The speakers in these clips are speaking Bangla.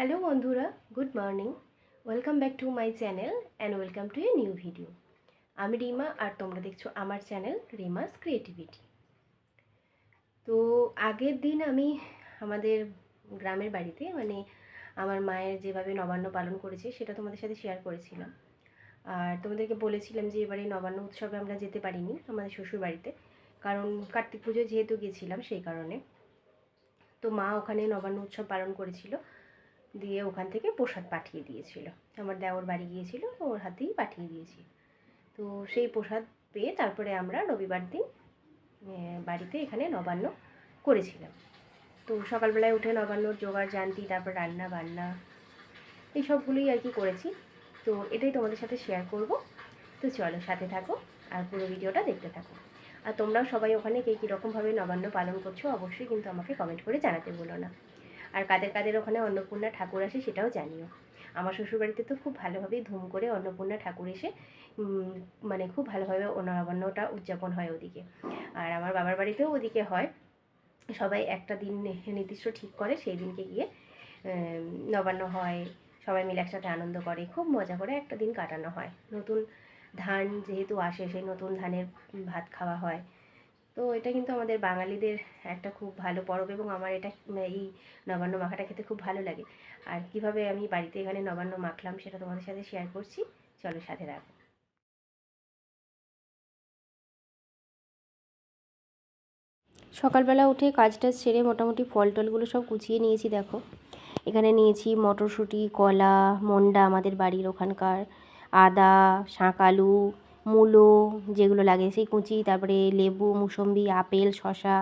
হ্যালো বন্ধুরা, good morning. Welcome back to my channel and welcome to a new video. আমি রিমা আর তোমরা দেখছ আমার চ্যানেল রিমাস ক্রিয়েটিভিটি। তো আগের দিন আমি আমাদের গ্রামের বাড়িতে মানে আমার মায়ের যেভাবে নবান্ন পালন করেছে, সেটা তোমাদের সাথে শেয়ার করেছিলাম। আর তোমাদেরকে বলেছিলাম যে এবারে নবান্ন উৎসবে আমরা যেতে পারিনি আমাদের শ্বশুর বাড়িতে, কারণ কার্তিক পুজো যেহেতু গেছিলাম সেই কারণে। তো মা ওখানে নবান্ন উৎসব পালন করেছিল। দিয়ে ওখান থেকে প্রসাদ পাঠিয়ে দিয়েছিল। আমার দেওর বাড়ি গিয়েছিল ওর হাতেই পাঠিয়ে দিয়েছি। তো সেই প্রসাদ পেয়ে তারপরে আমরা রবিবার দিন বাড়িতে এখানে নবান্ন করেছিলাম। তো সকালবেলায় উঠে নবান্নর জোগাড়, জানতি, তারপর রান্না বান্না, এই সবগুলোই আর কি করেছি। তো এটাই তোমাদের সাথে শেয়ার করব। তো চলো সাথে থাকো আর পুরো ভিডিওটা দেখতে থাকো। আর তোমরাও সবাই ওখানে কে কীরকমভাবে নবান্ন পালন করছ, অবশ্যই কিন্তু আমাকে কমেন্ট করে জানাতে বলো না। আর কাদের কাদের ওখানে অন্নপূর্ণা ঠাকুর আসে সেটাও জানিও। আমার শ্বশুরবাড়িতে তো খুব ভালোভাবেই ধুম করে অন্নপূর্ণা ঠাকুর এসে মানে খুব ভালোভাবে নবান্নটা উদযাপন হয় ওদিকে। আর আমার বাবার বাড়িতেও ওদিকে হয়। সবাই একটা দিন নির্দিষ্ট ঠিক করে, সেই দিনকে গিয়ে নবান্ন হয়। সবাই মিলে একসাথে আনন্দ করে, খুব মজা করে একটা দিন কাটানো হয়। নতুন ধান যেহেতু আসে, সেই নতুন ধানের ভাত খাওয়া হয়। তো এটা কিন্তু আমাদের বাঙালিদের একটা খুব ভালো পরব এবং আমার এটা, এই নবান্ন মাখাটা খেতে খুব ভালো লাগে। আর কীভাবে আমি বাড়িতে এখানে নবান্ন মাখলাম সেটা তোমাদের সাথে শেয়ার করছি। চলো সাথে রাখো সকালবেলা উঠে কাজটা সেরে মোটামুটি ফল টলগুলো সব কুচিয়ে নিয়েছি, দেখো। এখানে নিয়েছি মটরশুঁটি, কলা, মন্ডা আমাদের বাড়ির ওখানকার, আদা, শাঁকালু মূলো যেগুলো লাগে, সেই কুচি, তারপরে লেবু, মুসম্বি, আপেল শশা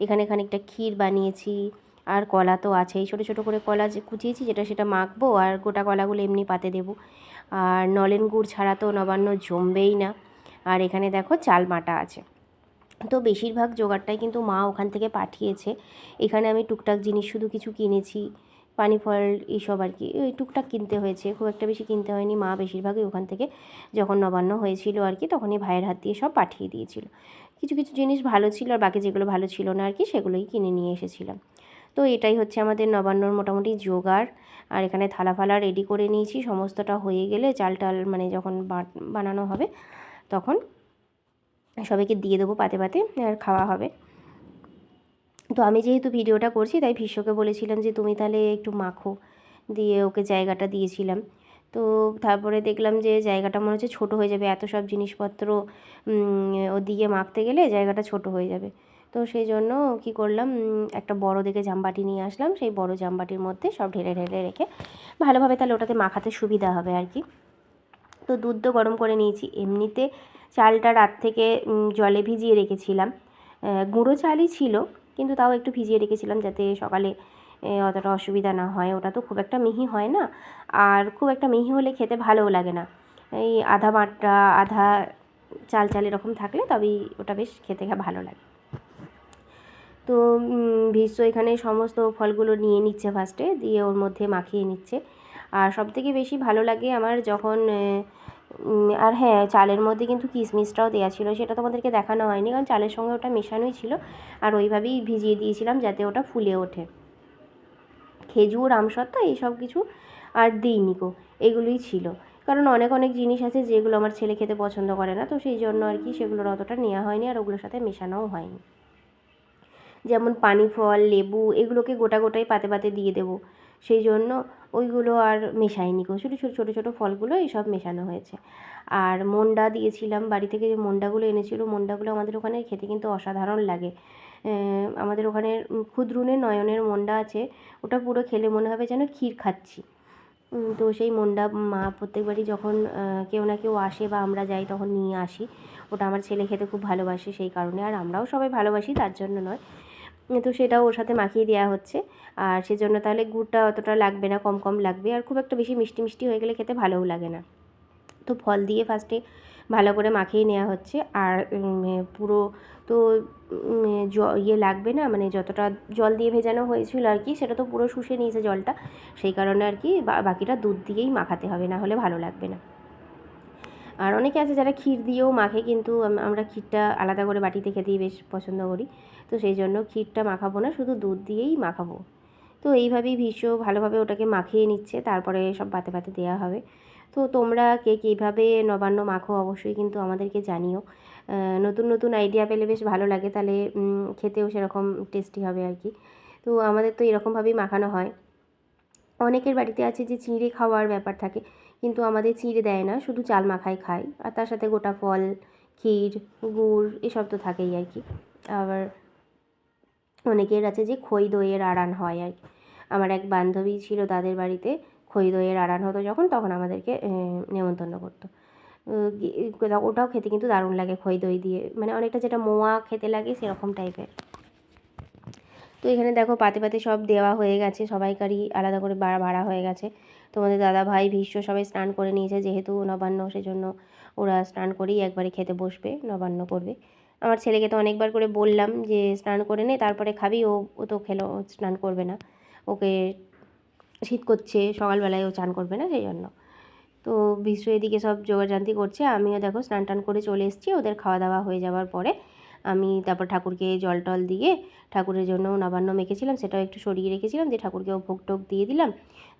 এখানে খানিকটা ক্ষীর বানিয়েছি আর কলা তো আছেই। ছোটো ছোটো করে কলা যে কুচিয়েছি, যেটা সেটা মাখবো আর গোটা কলাগুলো এমনি পাতে দেবো। আর নলেন গুড় ছাড়া তো নবান্ন জমবেই না। আর এখানে দেখো চাল মাটা আছে। তো বেশিরভাগ জোগাড়টাই কিন্তু মা ওখান থেকে পাঠিয়েছে। এখানে আমি টুকটাক জিনিস শুধু কিছু কিনেছি। পানি ফল এইসব আর কি। ওই টুকটাক কিনতে হয়েছে, খুব একটা বেশি কিনতে হয়নি। মা বেশিরভাগই ওখান থেকে যখন নবান্ন হয়েছিল আর কি, তখনই ভাইয়ের হাত দিয়ে সব পাঠিয়ে দিয়েছিল। কিছু কিছু জিনিস ভালো ছিল আর বাকি যেগুলো ভালো ছিল না আর কি, সেগুলোই কিনে নিয়ে এসেছিলাম। তো এটাই হচ্ছে আমাদের নবান্নর মোটামুটি জোগাড়। আর এখানে থালা ফালা রেডি করে নিয়েছি, সমস্তটা হয়ে গেলে চাল টাল মানে যখন বানানো হবে, তখন সবাইকে দিয়ে দেবো পাতে পাতে, আর খাওয়া হবে। তো আমি যেহেতু ভিডিওটা করছি, তাই ভীষ্মকে বলেছিলাম যে, তুমি তাহলে একটু মাখো। দিয়ে ওকে জায়গাটা দিয়েছিলাম। তো তারপরে দেখলাম যে, জায়গাটা মনে হচ্ছে ছোটো হয়ে যাবে। এত সব জিনিসপত্র ও দিয়ে মাখতে গেলে জায়গাটা ছোট হয়ে যাবে। তো সেই জন্য কী করলাম একটা বড় দেখে জামবাটি নিয়ে আসলাম। সেই বড় জামবাটির মধ্যে সব ঢেলে ঢেলে রেখে ভালোভাবে তাহলে ওটাতে মাখাতে সুবিধা হবে আর কি। তো দুধ তো গরম করে নিয়েছি। এমনিতে চালটা রাত থেকে জলে ভিজিয়ে রেখেছিলাম। গুঁড়ো চালই ছিল কিন্তু তাও একটু ভিজিয়ে রেখেছিলাম যাতে সকালে অতটা অসুবিধা না হয়। ওটা তো খুব একটা মিহি হয় না। আর খুব একটা মিহি হলে খেতে ভালোও লাগে না। এই আধা বাটা আধা চাল চাল এরকম থাকলে তবেই ওটা বেশ খেতে ভালো লাগে। তো ভীষ্ম এখানে সমস্ত ফলগুলো নিয়ে নিচ্ছে ফার্স্টে দিয়ে ওর মধ্যে মাখিয়ে নিচ্ছে। আর সবথেকে বেশি ভালো লাগে আমার যখন আর হ্যাঁ চালের মধ্যে কিন্তু কিশমিশটাও দেওয়া ছিল, সেটা তোমাদেরকে দেখানো হয়নি, কারণ চালের সঙ্গে ওটা মেশানোই ছিল, আর ওইভাবেই ভিজিয়ে দিয়েছিলাম যাতে ওটা ফুলে ওঠে। খেজুর, আমসত্ত্ব এইসব কিছু আর দিইনি গো, এগুলোই ছিল। কারণ অনেক অনেক জিনিস আছে যেগুলো আমার ছেলে খেতে পছন্দ করে না, তো সেই জন্য আর কি সেগুলোর অতটা নেওয়া হয়নি, আর ওগুলোর সাথে মেশানোও হয়নি। যেমন পানি ফল, লেবু, এগুলোকে গোটা গোটাই পাতে পাতে দিয়ে দেবো, সেই জন্য ওইগুলো আর মেশাইনি গো। ছোটো ছোটো ছোটো ছোটো ফলগুলো এইসব মেশানো হয়েছে। আর মন্ডা দিয়েছিলাম বাড়ি থেকে যে মন্ডাগুলো এনেছিল মন্ডাগুলো আমাদের ওখানে খেতে কিন্তু অসাধারণ লাগে। আমাদের ওখানে উম, ক্ষুদ্রুনের নয়নের মন্ডা আছে ওটা পুরো খেলে মনে হবে যেন ক্ষীর খাচ্ছি। তো সেই মন্ডা মা প্রত্যেকবারই যখন কেউ না কেউ আসে বা আমরা যাই তখন নিয়ে আসি। ওটা আমার ছেলে খেতে খুব ভালোবাসে সেই কারণে আর আমরাও সবাই ভালোবাসি তার জন্য নয়। তো সেটাও ওর সাথে মাখিয়ে দেওয়া হচ্ছে। আর সেজন্য তাহলে গুড়টা অতটা লাগবে না, কম কম লাগবে। আর খুব একটা বেশি মিষ্টি মিষ্টি হয়ে গেলে খেতে ভালোও লাগে না। তো ফল দিয়ে ফার্স্টে ভালো করে মাখিয়ে নেওয়া হচ্ছে। আর পুরো তো ইয়ে লাগবে না মানে যতটা জল দিয়ে ভেজানো হয়েছিল আর কি, সেটা তো পুরো শুষে নিয়েছে জলটা। সেই কারণে আর কি বাকিটা দুধ দিয়েই মাখাতে হবে, না হলে ভালো লাগবে না। আর অনেকে আছে যারা ক্ষীর দিয়েও মাখে, কিন্তু আমরা ক্ষীরটা আলাদা করে বাটিতে খেতেই বেশ পছন্দ করি। তো সেই জন্য ক্ষীরটা মাখাবো না, শুধু দুধ দিয়েই মাখাবো। তো এইভাবেই ভীষ্ম ভালোভাবে ওটাকে মাখিয়ে নিচ্ছে, তারপরে সব পাতে পাতে দেওয়া হবে। তো তোমরা কে কীভাবে নবান্ন মাখো অবশ্যই কিন্তু আমাদেরকে জানিও। নতুন নতুন আইডিয়া পেলে বেশ ভালো লাগে, তাহলে খেতেও সেরকম টেস্টি হবে আর কি। তো আমাদের তো এরকমভাবেই মাখানো হয়। অনেকের বাড়িতে আছে যে চিঁড়ে খাওয়ার ব্যাপার থাকে কিন্তু আমাদের চিঁড়ে দেয় না, শুধু চাল মাখাই খাই আর তার সাথে গোটা ফল, ক্ষীর, গুড়, এসব তো থাকেই আর কি। আবার অনেকের আছে যে খই দইয়ের আড়ান হয় আর কি। আমার এক বান্ধবী ছিল তাদের বাড়িতে খই দইয়ের আড়ান হতো যখন, তখন আমাদেরকে নেমন্তন্ন করতো। ওটাও খেতে কিন্তু দারুণ লাগে খই দই দিয়ে। মানে অনেকটা যেটা মোয়া খেতে লাগে সেরকম টাইপের। তো এখানে দেখো পাতে পাতে সব দেওয়া হয়ে গেছে, সবাইকারই আলাদা করে বাড়া ভাড়া হয়ে গেছে। তোমাদের দাদা ভাই ভীষ্ম সবাই স্নান করে নিয়েছে, যেহেতু নবান্ন, সেজন্য ওরা স্নান করেই একবারে খেতে বসবে, নবান্ন করবে। আমার ছেলেকে তো অনেকবার করে বললাম যে স্নান করে নে, তারপরে খাবি, ও ও তো খেলো স্নান করবে না। ওকে শীত করছে, সকালবেলায় ও চান করবে না সেই জন্য তো বিশ্ব এদিকে সব জোগাড়জান্তি করছে, আমিও দেখো স্নান টান করে চলে এসেছি, ওদের খাওয়া দাওয়া হয়ে যাওয়ার পরে আমি তারপর ঠাকুরকে জল টল দিয়ে ঠাকুরের জন্য নবান্ন মেখেছিলাম, সেটাও একটু সরিয়ে রেখেছিলাম, দিয়ে ঠাকুরকেও ভোগ টোক দিয়ে দিলাম,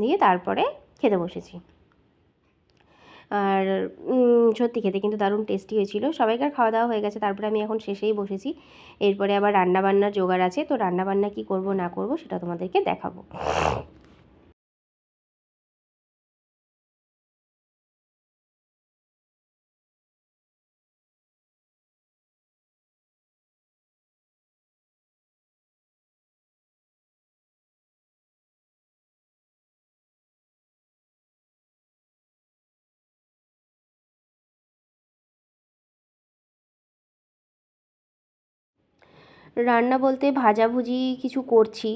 দিয়ে তারপরে খেতে বসেছি। আর সত্যি খেতে কিন্তু দারুণ টেস্টি হয়েছিল। সবাইকার খাওয়া দাওয়া হয়ে গেছে, তারপরে আমি এখন শেষেই বসেছি। এরপরে আবার রান্নাবান্নার জোগাড় আছে, তো রান্নাবান্না কি করব না করব সেটা তোমাদেরকে দেখাবো। রান্না বলতে ভাজাভুজি কিছু করছি।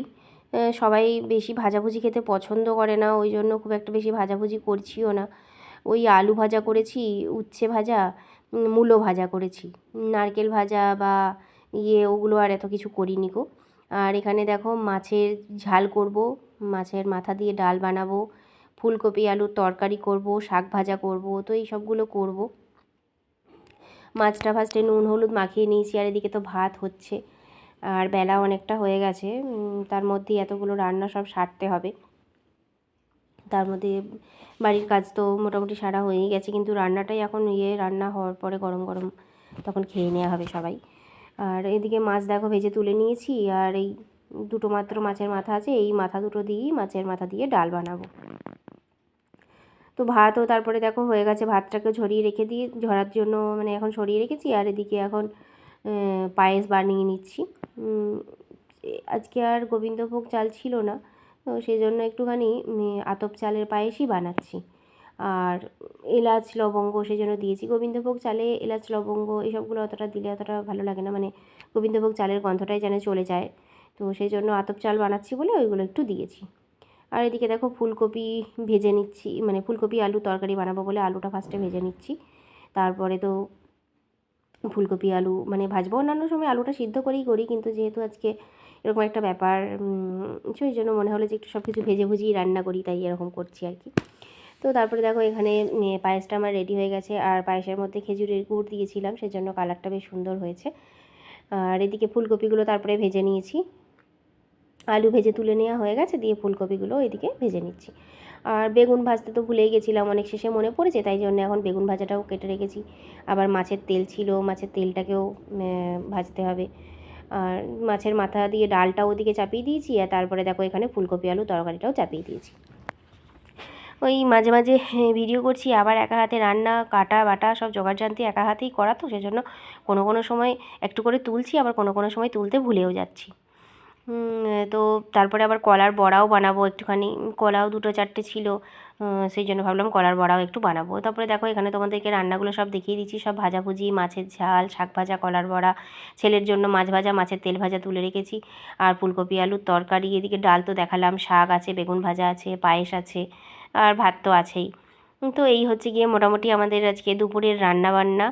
সবাই বেশি ভাজাভুজি খেতে পছন্দ করে না, ওই জন্য খুব একটা বেশি ভাজাভুজি করছিও না। ওই আলু ভাজা করেছি, উচ্ছে ভাজা মূলো ভাজা করেছি। নারকেল ভাজা বা ইয়ে ওগুলো আর এত কিছু করিনি গো। আর এখানে দেখো মাছের ঝাল করব, মাছের মাথা দিয়ে ডাল বানাবো, ফুলকপি আলুর তরকারি করব, শাক ভাজা করব, তো এই সবগুলো করব। মাছটা ফার্স্টে নুন, হলুদ মাখিয়ে নিয়েছি, আর এদিকে তো ভাত হচ্ছে। আর বেলা অনেকটা হয়ে গেছে তার মধ্যেই এতগুলো রান্না সব সারতে হবে। তার মধ্যে বাড়ির কাজ তো মোটামুটি সারা হয়েই গেছে, কিন্তু রান্নাটাই এখন ইয়ে রান্না হওয়ার পরে গরম গরম তখন খেয়ে নেওয়া হবে সবাই। আর এদিকে মাছ দেখো ভেজে তুলে নিয়েছি, আর এই দুটো মাত্র মাছের মাথা আছে, এই মাথা দুটো দিয়েই মাছের মাথা দিয়ে ডাল বানাবো। তো ভাতও তারপরে দেখো হয়ে গেছে, ভাতটাকে ঝরিয়ে রেখে দিয়ে ঝরার জন্য মানে এখন সরিয়ে রেখেছি, আর এদিকে এখন পায়েস বানিয়ে নিচ্ছি। আজকে আর গোবিন্দভোগ চাল ছিল না, তো সেই জন্য একটুখানি আতপ চালের পায়েসই বানাচ্ছি। আর এলাচ, লবঙ্গ সেই জন্য দিয়েছি। গোবিন্দভোগ চালে এলাচ, লবঙ্গ এসবগুলো অতটা দিলে অতটা ভালো লাগে না মানে গোবিন্দভোগ চালের গন্ধটাই যেন চলে যায়। তো সেই জন্য আতপ চাল বানাচ্ছি বলে ওইগুলো একটু দিয়েছি। আর এদিকে দেখো ফুলকপি ভেজে নিচ্ছি মানে ফুলকপি আলু তরকারি বানাবো বলে আলুটা ফার্স্টে ভেজে নিচ্ছি। তারপরে তো ফুলকপি আলু মানে ভাজবো। অন্যান্য সময় আলুটা সিদ্ধ করেই করি, কিন্তু যেহেতু আজকে এরকম একটা ব্যাপার সেই জন্য মনে হলো যে একটু সব কিছু ভেজে ভুজিয়ে রান্না করি, তাই এরকম করছি আর কি। তো তারপরে দেখো এখানে পায়েসটা আমার রেডি হয়ে গেছে, আর পায়েসের মধ্যে খেজুরের গুড় দিয়েছিলাম, সেজন্য কালারটা বেশ সুন্দর হয়েছে। আর এদিকে ফুলকপিগুলো তারপরে ভেজে নিয়েছি। আলু ভেজে তুলে নেওয়া হয়ে গেছে, দিয়ে ফুলকপিগুলো এদিকে ভেজে নিচ্ছি। আর বেগুন ভাজতে তো ভুলেই গেছিলাম, অনেক শেষে মনে পড়েছে, তাই জন্য এখন বেগুন ভাজাটাও কেটে রেখেছি। আবার মাছের তেল ছিল, মাছের তেলটাকেও ভাজতে হবে। আর মাছের মাথা দিয়ে ডালটাও ওদিকে চাপিয়ে দিয়েছি, আর তারপরে দেখো এখানে ফুলকপি আলু তরকারিটাও চাপিয়ে দিয়েছি। ওই মাঝে মাঝে ভিডিও করছি, আবার একা হাতে রান্না, কাটা, বাটা সব জোগাড় জানতে একা হাতেই করা তো, সেজন্য কোনো কোনো সময় একটু করে তুলছি, আবার কোনো কোনো সময় তুলতে ভুলেও যাচ্ছি। তো তারপরে আবার কলার বড়াও বানাবো একটুখানি। কলাও দুটো চারটে ছিল সেই জন্য ভাবলাম কলার বড়াও একটু বানাবো। তারপরে দেখো এখানে তোমাদেরকে রান্নাগুলো সব দেখিয়ে দিচ্ছি। সব ভাজাভুজি, মাছের ঝাল, শাক ভাজা, কলার বড়া। ছেলের জন্য মাছ ভাজা, মাছের তেল ভাজা তুলে রেখেছি। আর ফুলকপি, আলুর তরকারি, এদিকে ডাল তো দেখালাম। শাক আছে, বেগুন ভাজা আছে, পায়েস আছে, আর ভাত তো আছেই। তো এই হচ্ছে গিয়ে মোটামুটি আমাদের আজকে দুপুরের রান্না বান্না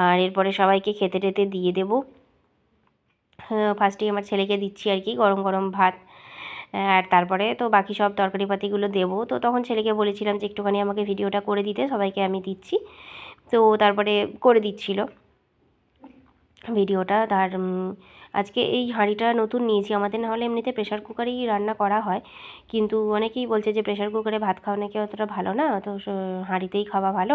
আর এরপরে সবাইকে খেতে টেতে দিয়ে দেবো। ফার্স্টেই আমার ছেলেকে দিচ্ছি আর কি, গরম গরম ভাত। আর তারপরে তো বাকি সব তরকারি পাতিগুলো দেবো। তো তখন ছেলেকে বলেছিলাম যে একটুখানি আমাকে ভিডিওটা করে দিতে, সবাইকে আমি দিচ্ছি। তো তারপরে করে দিচ্ছিল। ভিডিওটা তার আজকে এই হাঁড়িটা নতুন নিয়েছি। আমাদের না হলে এমনিতে প্রেশার কুকারেই রান্না করা হয়। কিন্তু অনেকেই বলছে যে প্রেশার কুকারে ভাত খাওয়া নাকি অতটা ভালো না। তো হাঁড়িতেই খাওয়া ভালো।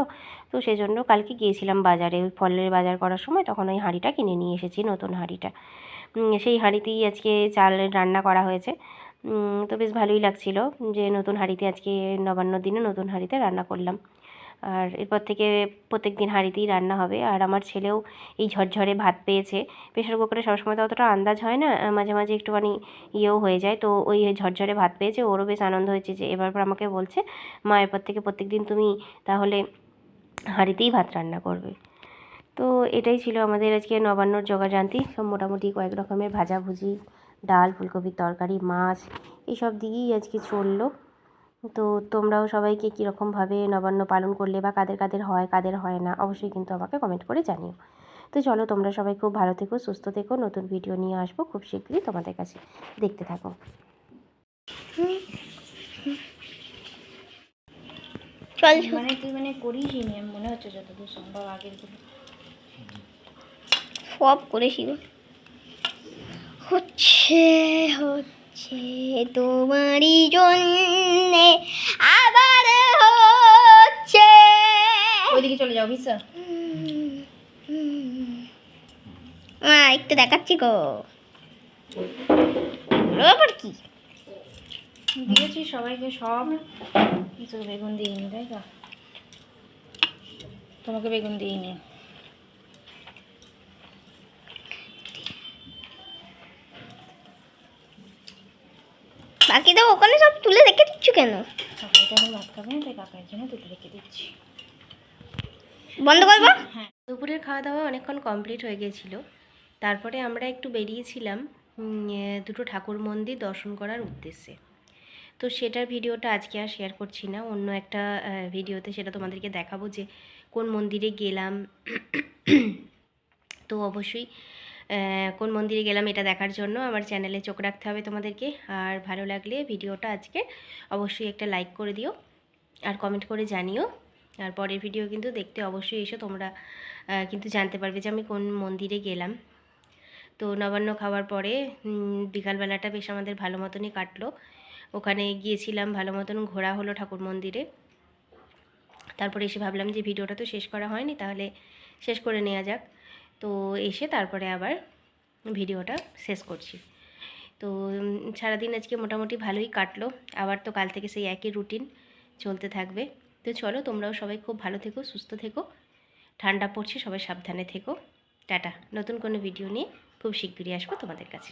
তো সেজন্য কালকে গিয়েছিলাম বাজারে ফলের বাজার করার সময় তখন ওই হাঁড়িটা কিনে নিয়ে এসেছি, নতুন হাঁড়িটা। সেই হাঁড়িতেই আজকে চাল রান্না করা হয়েছে। তো বেশ ভালোই লাগছিল যে নতুন হাঁড়িতে আজকে নবান্ন দিনে নতুন হাঁড়িতে রান্না করলাম। আর এরপর থেকে প্রত্যেক দিন হাঁড়িতেই রান্না হবে। আর আমার ছেলেও এই ঝরঝরে ভাত পেয়েছে। প্রেশার কুকারে সবসময় তো অতটা আন্দাজ হয় না, মাঝে মাঝে একটুখানি ইয়েও হয়ে যায়। তো ওই ঝরঝরে ভাত পেয়েছে, ওরও বেশ আনন্দ হয়েছে যে এবার পর আমাকে বলছে, মা, এরপর থেকে প্রত্যেক দিন তুমি তাহলে হাঁড়িতেই ভাত রান্না করবে। তো এটাই ছিল আমাদের আজকে নবান্নর জোগাযান্তি সব মোটামুটি কয়েক রকমের ভাজাভুজি ডাল ফুলকপির তরকারি মাছ এইসব দিয়েই আজকে চলল। তো তোমরাও সবাইকে কীরকমভাবে নবান্ন পালন করলে বা কাদের কাদের হয় কাদের হয় না অবশ্যই কিন্তু আমাকে কমেন্ট করে জানিও। তো চলো তোমরা সবাই খুব ভালো থেকো সুস্থ থেকো। নতুন ভিডিও নিয়ে আসব খুব শীঘ্রই তোমাদের কাছে। দেখতে থাকো। চল মানে তুই মানে করিস মনে হচ্ছে যতদূর সম্ভব আগের সব করেছি হচ্ছে হচ্ছে তোমারই জন্যে আবার হচ্ছে। ওইদিকে চলে যাও মা একটু দেখাচ্ছি গো। আবার কি? দিয়েছি সবাইকে সব। তো বেগুন দিইনি তাই তো? তোমাকে বেগুন দিইনি। বাকি তো ওখানে সব তুলে রেখে দিচ্ছ কেন? তুলে রেখে দিচ্ছি বন্ধ করব? হ্যাঁ দুপুরের খাওয়া দাওয়া অনেকক্ষণ কমপ্লিট হয়ে গিয়েছিল তারপরে আমরা একটু বেরিয়েছিলাম দুটো ঠাকুর মন্দির দর্শন করার উদ্দেশ্যে। তো সেটার ভিডিওটা আজকে আর শেয়ার করছি না, অন্য একটা ভিডিওতে সেটা তোমাদেরকে দেখাবো যে কোন মন্দিরে গেলাম। তো অবশ্যই কোন মন্দিরে গেলাম এটা দেখার জন্য আমার চ্যানেলে চোখ রাখতে হবে তোমাদেরকে। আর ভালো লাগলে ভিডিওটা আজকে অবশ্যই একটা লাইক করে দিও আর কমেন্ট করে জানিও। আর পরের ভিডিও কিন্তু দেখতে অবশ্যই এসো, তোমরা কিন্তু জানতে পারবে যে আমি কোন মন্দিরে গেলাম। তো নবান্ন খাওয়ার পরে বিকালবেলাটা বেশ আমাদের ভালো মতনই কাটলো। ওখানে গিয়েছিলাম, ভালো মতন ঘোরা হলো ঠাকুর মন্দিরে। তারপরে এসে ভাবলাম যে ভিডিওটা তো শেষ করা হয়নি, তাহলে শেষ করে নেওয়া যাক। তো এসে তারপরে আবার ভিডিওটা শেষ করছি। তো সারাদিন আজকে মোটামুটি ভালোই কাটলো। আবার তো কাল থেকে সেই একই রুটিন চলতে থাকবে। তো চলো, তোমরাও সবাই খুব ভালো থেকো, সুস্থ থেকো। ঠান্ডা পড়ছে, সবাই সাবধানে থেকো। টাটা। নতুন কোনো ভিডিও নিয়ে খুব শিগগিরই আসব তোমাদের কাছে।